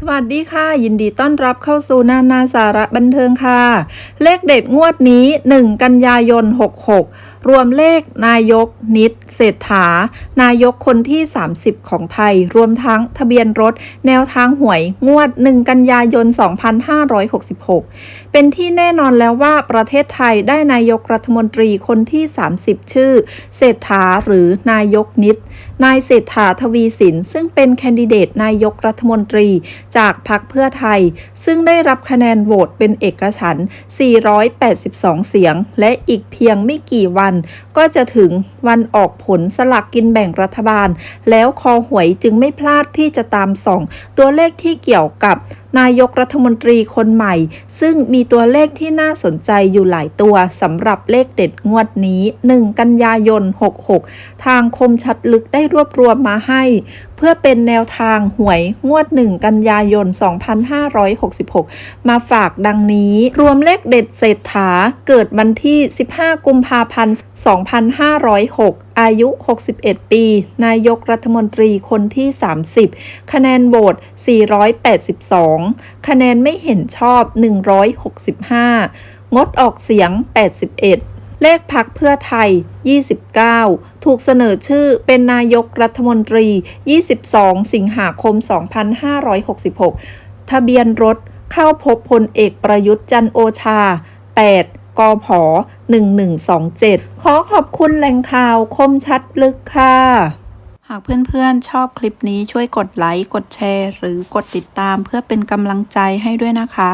สวัสดีค่ะ ยินดีต้อนรับเข้าสู่นานาสาระบันเทิงค่ะ เลขเด็ดงวดนี้ 1 กันยายน 66 รวมเลขนายกนิดเศรษฐา นายกคนที่ 30 ของไทย รวมทั้งทะเบียนรถ แนวทางหวยงวด 1 กันยายน 2566 เป็นที่แน่นอนแล้วว่าประเทศไทยได้นายกรัฐมนตรีคนที่ 30 ชื่อ เศรษฐาหรือนายกนิด นายเศรษฐาทวีสิน ซึ่งเป็นแคนดิเดตนายกรัฐมนตรีจากพรรคเพื่อไทย ซึ่งได้รับคะแนนโหวตเป็นเอกฉันท์482 เสียง และอีกเพียงไม่กี่วัน ก็จะถึงวันออกผลสลักกินแบ่งรัฐบาล แล้วคอหวยจึงไม่พลาดที่จะตามส่อง ตัวเลขที่เกี่ยวกับ นายกรัฐมนตรีคนใหม่ ซึ่งมีตัวเลขที่น่าสนใจอยู่หลายตัวสำหรับเลขเด็ดงวดนี้ 1 กันยายน 66 ทางคมชัดลึกได้รวบรวมมาให้ เพื่อเป็นแนวทางหวยงวด 1 กันยายน 2566 มาฝากดังนี้ รวมเลขเด็ดเศรษฐาเกิดวันที่ 15 กุมภาพันธ์ 2506อายุ 61 ปี นายกรัฐมนตรีคนที่ 30 คะแนนโหวต 482 คะแนนไม่เห็นชอบ 165 งดออกเสียง 81 เลขพักเพื่อไทย 29 ถูกเสนอชื่อเป็นนายกรัฐมนตรี 22 สิงหาคม 2566 ทะเบียนรถเข้าพบพลเอกประยุทธ์จันโอชา 8 กพ1127 ขอขอบคุณแหล่งข่าวคมชัดลึกค่ะ หากเพื่อนๆชอบคลิปนี้ช่วยกดไลค์ กดแชร์ หรือกดติดตามเพื่อเป็นกำลังใจให้ด้วยนะคะ